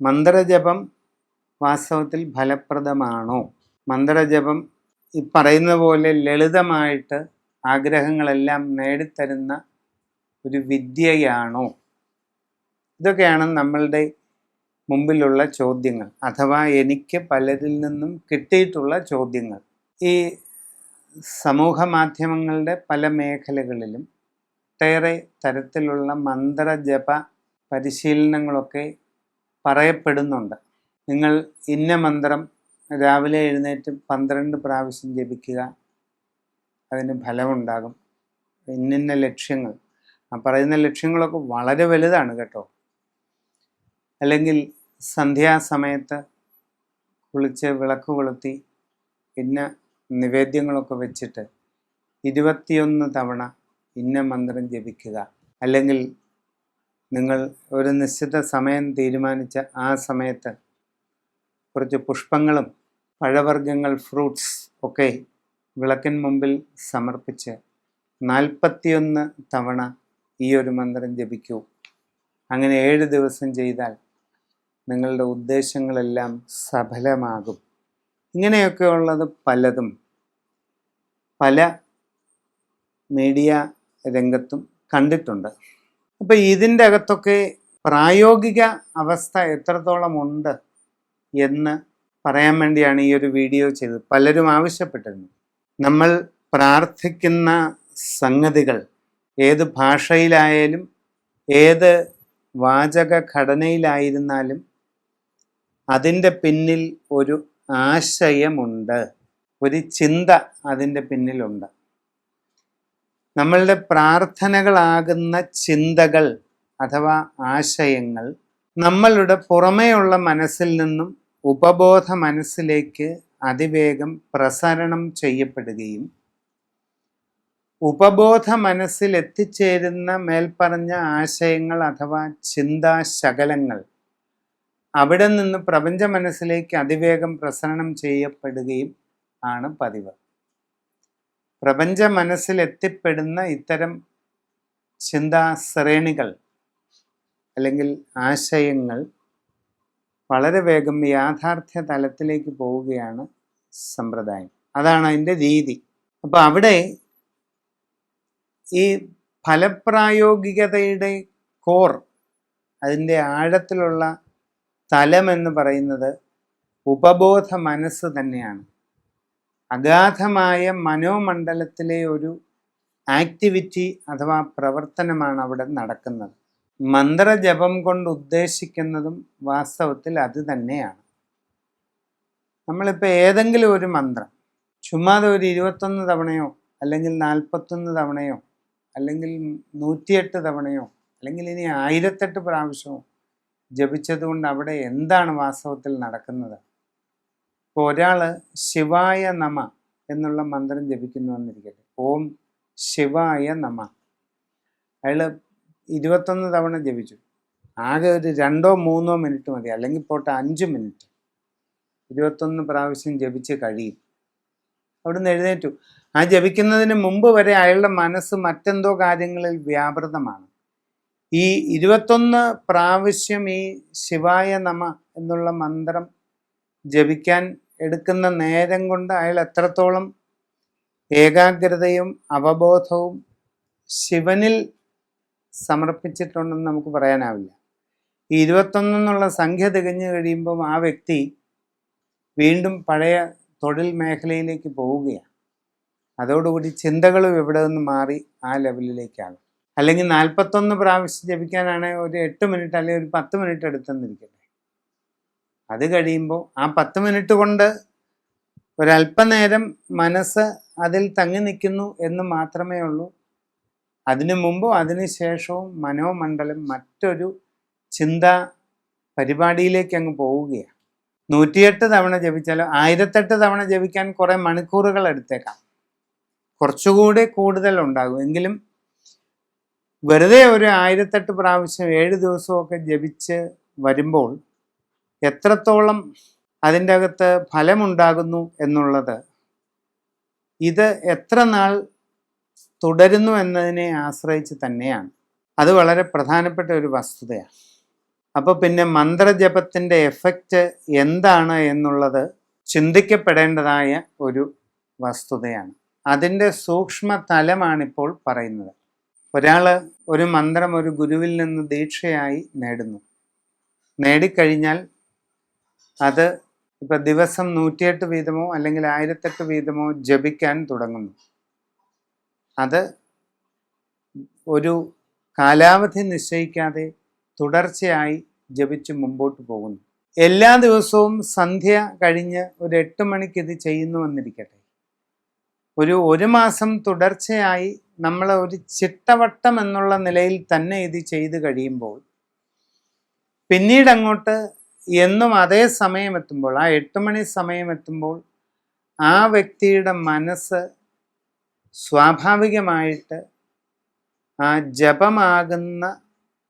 മന്ത്രജപം വാസ്തവത്തിൽ ഫലപ്രദമാണോ? മന്ത്രജപം ഈ പറയുന്ന പോലെ ലളിതമായിട്ട് ആഗ്രഹങ്ങളെല്ലാം നേടിത്തരുന്ന ഒരു വിദ്യയാണോ? ഇതൊക്കെയാണ് നമ്മളുടെ മുമ്പിലുള്ള ചോദ്യങ്ങൾ. അഥവാ എനിക്ക് പലരിൽ നിന്നും കിട്ടിയിട്ടുള്ള ചോദ്യങ്ങൾ. ഈ സമൂഹ മാധ്യമങ്ങളുടെ പല മേഖലകളിലും ഒട്ടേറെ തരത്തിലുള്ള മന്ത്രജപ പരിശീലനങ്ങളൊക്കെ പറയപ്പെടുന്നുണ്ട്. നിങ്ങൾ ഇന്ന മന്ത്രം രാവിലെ എഴുന്നേറ്റ് പന്ത്രണ്ട് പ്രാവശ്യം ജപിക്കുക. അതിന് ഫലമുണ്ടാകും. ഇന്നിന്ന ലക്ഷ്യങ്ങൾ. ആ പറയുന്ന ലക്ഷ്യങ്ങളൊക്കെ വളരെ വലുതാണ് കേട്ടോ. അല്ലെങ്കിൽ സന്ധ്യാസമയത്ത് കുളിച്ച് വിളക്ക് കൊളുത്തി ഇന്ന നിവേദ്യങ്ങളൊക്കെ വെച്ചിട്ട് ഇരുപത്തിയൊന്ന് തവണ ഇന്ന മന്ത്രം ജപിക്കുക. അല്ലെങ്കിൽ നിങ്ങൾ ഒരു നിശ്ചിത സമയം തീരുമാനിച്ച ആ സമയത്ത് കുറച്ച് പുഷ്പങ്ങളും പഴവർഗങ്ങൾ ഫ്രൂട്ട്സ് ഒക്കെ വിളക്കിൻ മുമ്പിൽ സമർപ്പിച്ച് നാൽപ്പത്തിയൊന്ന് തവണ ഈ ഒരു മന്ത്രം ജപിക്കൂ. അങ്ങനെ ഏഴ് ദിവസം ചെയ്താൽ നിങ്ങളുടെ ഉദ്ദേശങ്ങളെല്ലാം സഫലമാകും. ഇങ്ങനെയൊക്കെ ഉള്ളത് പലതും. പല മീഡിയ രംഗത്തും കണ്ടിട്ടുണ്ട്. അപ്പോൾ ഇതിന്റെ അകത്തൊക്കെ പ്രായോഗിക അവസ്ഥ എത്രത്തോളം ഉണ്ട് എന്ന് പറയാൻ വേണ്ടിയാണ് ഈ ഒരു വീഡിയോ ചെയ്തത്. പലരും ആവശ്യപ്പെട്ടിരുന്നു. നമ്മൾ പ്രാർത്ഥിക്കുന്ന സംഗതികൾ ഏത് ഭാഷയിലായാലും ഏത് വാചക ഘടനയിലായിരുന്നാലും അതിന്റെ പിന്നിൽ ഒരു ആശയമുണ്ട്. ഒരു ചിന്ത അതിന്റെ പിന്നിലുണ്ട്. നമ്മളുടെ പ്രാർത്ഥനകളാകുന്ന ചിന്തകൾ അഥവാ ആശയങ്ങൾ നമ്മളുടെ പുറമേയുള്ള മനസ്സിൽ നിന്നും ഉപബോധ മനസ്സിലേക്ക് അതിവേഗം പ്രസരണം ചെയ്യപ്പെടുകയും ഉപബോധ മനസ്സിൽ എത്തിച്ചേരുന്ന മേൽപ്പറഞ്ഞ ആശയങ്ങൾ അഥവാ ചിന്താശകലങ്ങൾ അവിടെ നിന്ന് പ്രപഞ്ച മനസ്സിലേക്ക് അതിവേഗം പ്രസരണം ചെയ്യപ്പെടുകയും ആണ് പതിവ്. പ്രപഞ്ച മനസ്സിൽ എത്തിപ്പെടുന്ന ഇത്തരം ചിന്താ ശ്രേണികൾ അല്ലെങ്കിൽ ആശയങ്ങൾ വളരെ വേഗം യാഥാർത്ഥ്യ തലത്തിലേക്ക് പോവുകയാണ് സമ്പ്രദായം. അതാണ് അതിന്റെ രീതി. അപ്പോൾ അവിടെ ഈ ഫലപ്രായോഗികതയുടെ കോർ അതിന്റെ ആഴത്തിലുള്ള തലമെന്ന് പറയുന്നത് ഉപബോധ മനസ്സ് തന്നെയാണ്. അഗാധമായ മനോമണ്ഡലത്തിലെ ഒരു ആക്ടിവിറ്റി അഥവാ പ്രവർത്തനമാണ് അവിടെ നടക്കുന്നത്. മന്ത്രജപം കൊണ്ട് ഉദ്ദേശിക്കുന്നതും വാസ്തവത്തിൽ അത് തന്നെയാണ്. നമ്മളിപ്പോൾ ഏതെങ്കിലും ഒരു മന്ത്രം ചുമ്മാതെ ഒരു ഇരുപത്തൊന്ന് തവണയോ അല്ലെങ്കിൽ നാൽപ്പത്തൊന്ന് തവണയോ അല്ലെങ്കിൽ നൂറ്റിയെട്ട് തവണയോ അല്ലെങ്കിൽ ഇനി ആയിരത്തെട്ട് പ്രാവശ്യമോ ജപിച്ചതുകൊണ്ട് അവിടെ എന്താണ് വാസ്തവത്തിൽ നടക്കുന്നത്? ഇപ്പോൾ ഒരാൾ ശിവായ നമ എന്നുള്ള മന്ത്രം ജപിക്കുന്നു എന്നിരിക്കട്ടെ. ഓം ശിവായ നമ. അയാൾ ഇരുപത്തൊന്ന് തവണ ജപിച്ചു. ആകെ ഒരു രണ്ടോ മൂന്നോ മിനിറ്റ് മതി. അല്ലെങ്കിൽ പോട്ടെ അഞ്ച് മിനിറ്റ്. ഇരുപത്തൊന്ന് പ്രാവശ്യം ജപിച്ച് കഴിയും. അവിടുന്ന് എഴുന്നേറ്റു. ആ ജപിക്കുന്നതിന് മുമ്പ് വരെ അയാളുടെ മനസ്സ് മറ്റെന്തോ കാര്യങ്ങളിൽ വ്യാപൃതമാണ്. ഈ ഇരുപത്തൊന്ന് പ്രാവശ്യം ഈ ശിവായ നമ എന്നുള്ള മന്ത്രം ജപിക്കാൻ എടുക്കുന്ന നേരം കൊണ്ട് അയാൾ എത്രത്തോളം ഏകാഗ്രതയും അവബോധവും ശിവനിൽ സമർപ്പിച്ചിട്ടുണ്ടെന്ന് നമുക്ക് പറയാനാവില്ല. ഈ ഇരുപത്തൊന്നെന്നുള്ള സംഖ്യ തികഞ്ഞു കഴിയുമ്പം ആ വ്യക്തി വീണ്ടും പഴയ തൊഴിൽ മേഖലയിലേക്ക് പോവുകയാണ്. അതോടുകൂടി ചിന്തകളും എവിടെ നിന്ന് മാറി ആ ലെവലിലേക്കാണ് അല്ലെങ്കിൽ നാൽപ്പത്തൊന്ന് പ്രാവശ്യം ജപിക്കാനാണെങ്കിൽ ഒരു എട്ട് മിനിറ്റ് അല്ലെങ്കിൽ ഒരു പത്ത് മിനിറ്റ് എടുത്തെന്നിരിക്കട്ടെ അത് കഴിയുമ്പോൾ ആ പത്ത് മിനിറ്റ് കൊണ്ട് ഒരല്പനേരം മനസ്സ് അതിൽ തങ്ങി നിൽക്കുന്നു എന്ന് മാത്രമേ ഉള്ളൂ. അതിനു മുമ്പും അതിനു ശേഷവും മനോമണ്ഡലം മറ്റൊരു ചിന്താ പരിപാടിയിലേക്ക് അങ്ങ് പോവുകയാണ്. നൂറ്റിയെട്ട് തവണ ജപിച്ചാലോ ആയിരത്തെട്ട് തവണ ജപിക്കാൻ കുറേ മണിക്കൂറുകൾ എടുത്തേക്കാം. കുറച്ചുകൂടെ കൂടുതൽ ഉണ്ടാകും. എങ്കിലും വെറുതെ ഒരു ആയിരത്തെട്ട് പ്രാവശ്യം ഏഴ് ദിവസമൊക്കെ ജപിച്ച് വരുമ്പോൾ എത്രത്തോളം അതിന്റെ അകത്ത് ഫലമുണ്ടാകുന്നു എന്നുള്ളത്. ഇത് എത്ര നാൾ തുടരുന്നു എന്നതിനെ ആശ്രയിച്ച് തന്നെയാണ്. അത് വളരെ പ്രധാനപ്പെട്ട ഒരു വസ്തുതയാണ്. അപ്പോൾ പിന്നെ മന്ത്രജപത്തിന്റെ എഫക്റ്റ് എന്താണ് എന്നുള്ളത് ചിന്തിക്കപ്പെടേണ്ടതായ ഒരു വസ്തുതയാണ്. അതിന്റെ സൂക്ഷ്മ തലമാണിപ്പോൾ പറയുന്നത്. ഒരാൾ ഒരു മന്ത്രം ഒരു ഗുരുവിൽ നിന്ന് ദീക്ഷയായി നേടുന്നു. നേടിക്കഴിഞ്ഞാൽ അത് ഇപ്പം ദിവസം നൂറ്റിയെട്ട് വീതമോ അല്ലെങ്കിൽ ആയിരത്തെട്ട് വീതമോ ജപിക്കാൻ തുടങ്ങുന്നു. അത് ഒരു കാലാവധി നിശ്ചയിക്കാതെ തുടർച്ചയായി ജപിച്ച് മുമ്പോട്ട് പോകുന്നു. എല്ലാ ദിവസവും സന്ധ്യ കഴിഞ്ഞ് ഒരു എട്ട് മണിക്ക് ഇത് ചെയ്യുന്നു എന്നിരിക്കട്ടെ. ഒരു ഒരു മാസം തുടർച്ചയായി നമ്മൾ ഒരു ചിട്ടവട്ടം എന്നുള്ള നിലയിൽ തന്നെ ഇത് ചെയ്തു കഴിയുമ്പോൾ പിന്നീട് അങ്ങോട്ട് എന്നും അതേ സമയം എത്തുമ്പോൾ ആ എട്ട് മണി സമയം എത്തുമ്പോൾ ആ വ്യക്തിയുടെ മനസ്സ് സ്വാഭാവികമായിട്ട് ആ ജപമാകുന്ന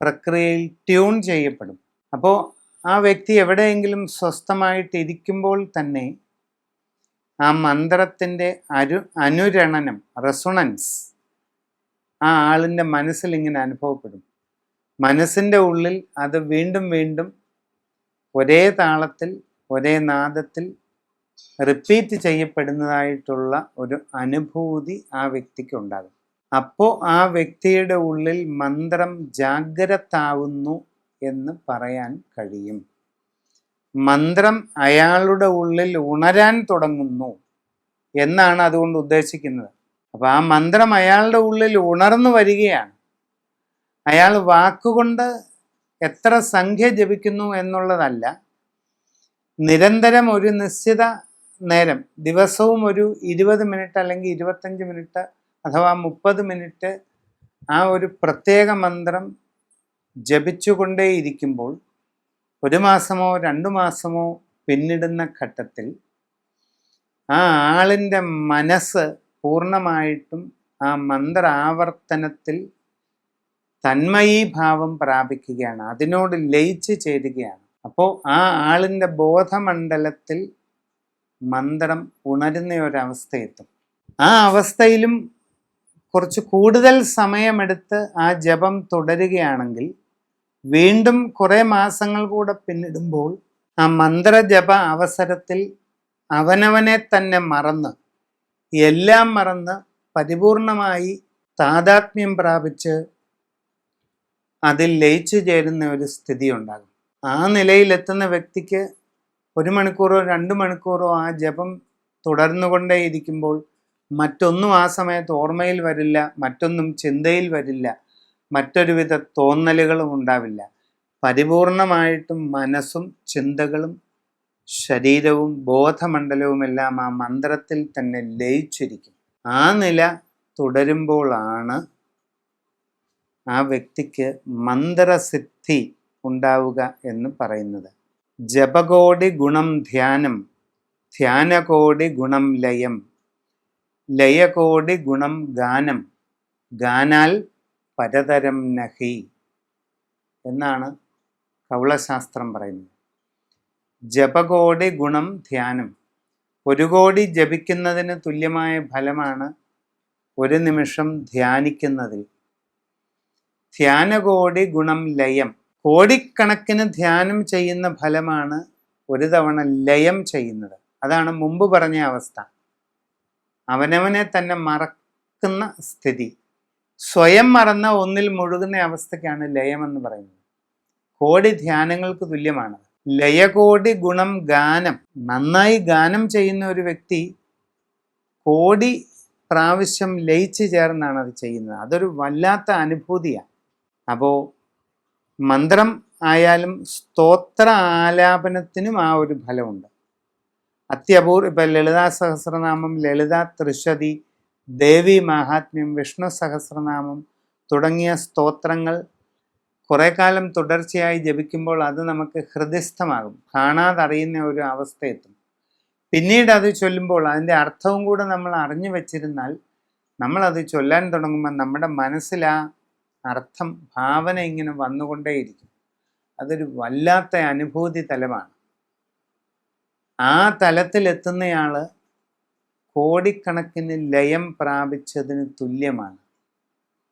പ്രക്രിയയിൽ ട്യൂൺ ചെയ്യപ്പെടും. അപ്പോൾ ആ വ്യക്തി എവിടെയെങ്കിലും സ്വസ്ഥമായിട്ട് ഇരിക്കുമ്പോൾ തന്നെ ആ മന്ത്രത്തിന്റെ അരു അനുരണനം റെസുണൻസ് ആ ആളിന്റെ മനസ്സിൽ ഇങ്ങനെ അനുഭവപ്പെടും. മനസ്സിന്റെ ഉള്ളിൽ അത് വീണ്ടും വീണ്ടും ഒരേ താളത്തിൽ ഒരേ നാദത്തിൽ റിപ്പീറ്റ് ചെയ്യപ്പെടുന്നതായിട്ടുള്ള ഒരു അനുഭൂതി ആ വ്യക്തിക്ക് ഉണ്ടാകും. അപ്പോൾ ആ വ്യക്തിയുടെ ഉള്ളിൽ മന്ത്രം ജാഗ്രതാവുന്നു എന്ന് പറയാൻ കഴിയും. മന്ത്രം അയാളുടെ ഉള്ളിൽ ഉണരാൻ തുടങ്ങുന്നു എന്നാണ് അതുകൊണ്ട് ഉദ്ദേശിക്കുന്നത്. അപ്പം ആ മന്ത്രം അയാളുടെ ഉള്ളിൽ ഉണർന്നു വരികയാണ്. അയാൾ വാക്കുകൊണ്ട് എത്ര സംഖ്യ ജപിക്കുന്നു എന്നുള്ളതല്ല നിരന്തരം ഒരു നിശ്ചിത നേരം ദിവസവും ഒരു ഇരുപത് മിനിറ്റ് അല്ലെങ്കിൽ ഇരുപത്തഞ്ച് മിനിറ്റ് അഥവാ മുപ്പത് മിനിറ്റ് ആ ഒരു പ്രത്യേക മന്ത്രം ജപിച്ചുകൊണ്ടേയിരിക്കുമ്പോൾ ഒരു മാസമോ രണ്ടു മാസമോ പിന്നിടുന്ന ഘട്ടത്തിൽ ആ ആളിന്റെ മനസ്സ് പൂർണമായിട്ടും ആ മന്ത്ര ആവർത്തനത്തിൽ തന്മയീഭാവം പ്രാപിക്കുകയാണ് അതിനോട് ലയിച്ച് ചേരുകയാണ്. അപ്പോൾ ആ ആളിന്റെ ബോധമണ്ഡലത്തിൽ മന്ത്രം ഉണരുന്ന ഒരവസ്ഥയെത്തും ആ അവസ്ഥയിലും കുറച്ച് കൂടുതൽ സമയമെടുത്ത് ആ ജപം തുടരുകയാണെങ്കിൽ വീണ്ടും കുറേ മാസങ്ങൾ കൂടെ പിന്നിടുമ്പോൾ ആ മന്ത്രജപ അവസരത്തിൽ അവനവനെ തന്നെ മറന്ന് എല്ലാം മറന്ന് പരിപൂർണമായി താതാത്മ്യം പ്രാപിച്ച് അതിൽ ലയിച്ചു ചേരുന്ന ഒരു സ്ഥിതി ഉണ്ടാകും ആ നിലയിലെത്തുന്ന വ്യക്തിക്ക് ഒരു മണിക്കൂറോ രണ്ട് മണിക്കൂറോ ആ ജപം തുടർന്നുകൊണ്ടേയിരിക്കുമ്പോൾ മറ്റൊന്നും ആ സമയത്ത് ഓർമ്മയിൽ വരില്ല മറ്റൊന്നും ചിന്തയിൽ വരില്ല മറ്റൊരുവിധ തോന്നലുകളും ഉണ്ടാവില്ല. പരിപൂർണമായിട്ടും മനസ്സും ചിന്തകളും ശരീരവും ബോധമണ്ഡലവും എല്ലാം ആ മന്ത്രത്തിൽ തന്നെ ലയിച്ചിരിക്കും. ആ നില തുടരുമ്പോഴാണ് ആ വ്യക്തിക്ക് മന്ത്രസിദ്ധി ഉണ്ടാവുക എന്ന് പറയുന്നത്. ജപകോടി ഗുണം ധ്യാനം ധ്യാനകോടി ഗുണം ലയം ലയകോടി ഗുണം ഗാനം ഗാനാൽ പരതരം നഹി എന്നാണ് കൗളശാസ്ത്രം പറയുന്നത്. ജപകോടി ഗുണം ധ്യാനം ഒരു കോടി ജപിക്കുന്നതിന് തുല്യമായ ഫലമാണ് ഒരു നിമിഷം ധ്യാനിക്കുന്നതിൽ. ധ്യാനകോടി ഗുണം ലയം. കോടിക്കണക്കിന് ധ്യാനം ചെയ്യുന്ന ഫലമാണ് ഒരു തവണ ലയം ചെയ്യുന്നത്. അതാണ് മുമ്പ് പറഞ്ഞ അവസ്ഥ. അവനവനെ തന്നെ മറക്കുന്ന സ്ഥിതി. സ്വയം മറന്ന ഒന്നിൽ മുഴുകുന്ന അവസ്ഥയ്ക്കാണ് ലയം എന്ന് പറയുന്നത്. കോടി ധ്യാനങ്ങൾക്ക് തുല്യമാണ്. ലയകോടി ഗുണം ഗാനം. നന്നായി ഗാനം ചെയ്യുന്ന ഒരു വ്യക്തി കോടി പ്രാവശ്യം ലയിച്ചു ചേർന്നാണ് അത് ചെയ്യുന്നത്. അതൊരു വല്ലാത്ത അനുഭൂതിയാണ്. അപ്പോൾ മന്ത്രം ആയാലും സ്തോത്ര ആലാപനത്തിനും ആ ഒരു ഫലമുണ്ട്. അത്യപൂർവ ഇപ്പം ലളിതാ സഹസ്രനാമം ലളിത ത്രിശതി ദേവി മഹാത്മ്യം വിഷ്ണു സഹസ്രനാമം തുടങ്ങിയ സ്തോത്രങ്ങൾ കുറെ കാലം തുടർച്ചയായി ജപിക്കുമ്പോൾ അത് നമുക്ക് ഹൃദയസ്ഥമാകും. കാണാതറിയുന്ന ഒരു അവസ്ഥയെത്തും പിന്നീട് അത് ചൊല്ലുമ്പോൾ അതിന്റെ അർത്ഥവും കൂടെ നമ്മൾ അറിഞ്ഞു വച്ചിരുന്നാൽ നമ്മളത് ചൊല്ലാൻ തുടങ്ങുമ്പോൾ നമ്മുടെ മനസ്സിലാ അർത്ഥം ഭാവന ഇങ്ങനെ വന്നുകൊണ്ടേയിരിക്കും. അതൊരു വല്ലാത്ത അനുഭൂതി തലമാണ്. ആ തലത്തിലെത്തുന്നയാൾ കോടിക്കണക്കിന് ലയം പ്രാപിച്ചതിന് തുല്യമാണ്.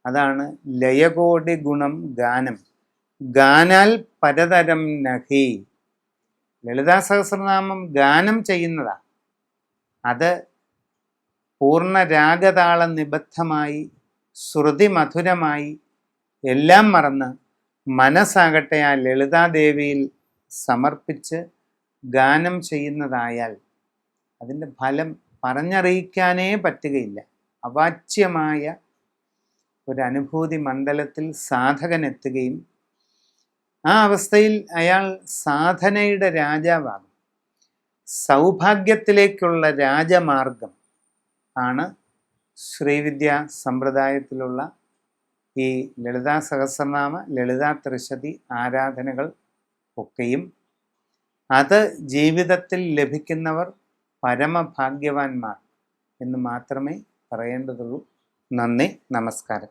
അതാണ് ലയകോടി ഗുണം ഗാനം. ഗാനാൽ പരതരം നഹി. ലളിതാ സഹസ്രനാമം ഗാനം ചെയ്യുന്നതാ. അത് പൂർണ രാഗതാള നിബദ്ധമായി ശ്രുതി മധുരമായി എല്ലാം മറന്ന് മനസ്സാകട്ടെ ആ ലളിതാദേവിയിൽ സമർപ്പിച്ച് ഗാനം ചെയ്യുന്നതായാൽ അതിന്റെ ഫലം പറഞ്ഞറിയിക്കാനേ പറ്റുകയില്ല. അവാച്യമായ ഒരു അനുഭൂതി മണ്ഡലത്തിൽ സാധകൻ എത്തുകയും ആ അവസ്ഥയിൽ അയാൾ സാധനയുടെ രാജാവാകും. സൗഭാഗ്യത്തിലേക്കുള്ള രാജമാർഗം ആണ് ശ്രീവിദ്യ സമ്പ്രദായത്തിലുള്ള ഈ ലളിതാ സഹസ്രനാമ ലളിതാ ത്രിശതി ആരാധനകൾ ഒക്കെയും അത് ജീവിതത്തിൽ ലഭിക്കുന്നവർ പരമഭാഗ്യവാന്മാർ എന്ന് മാത്രമേ പറയേണ്ടതുള്ളൂ. നന്ദി നമസ്കാരം.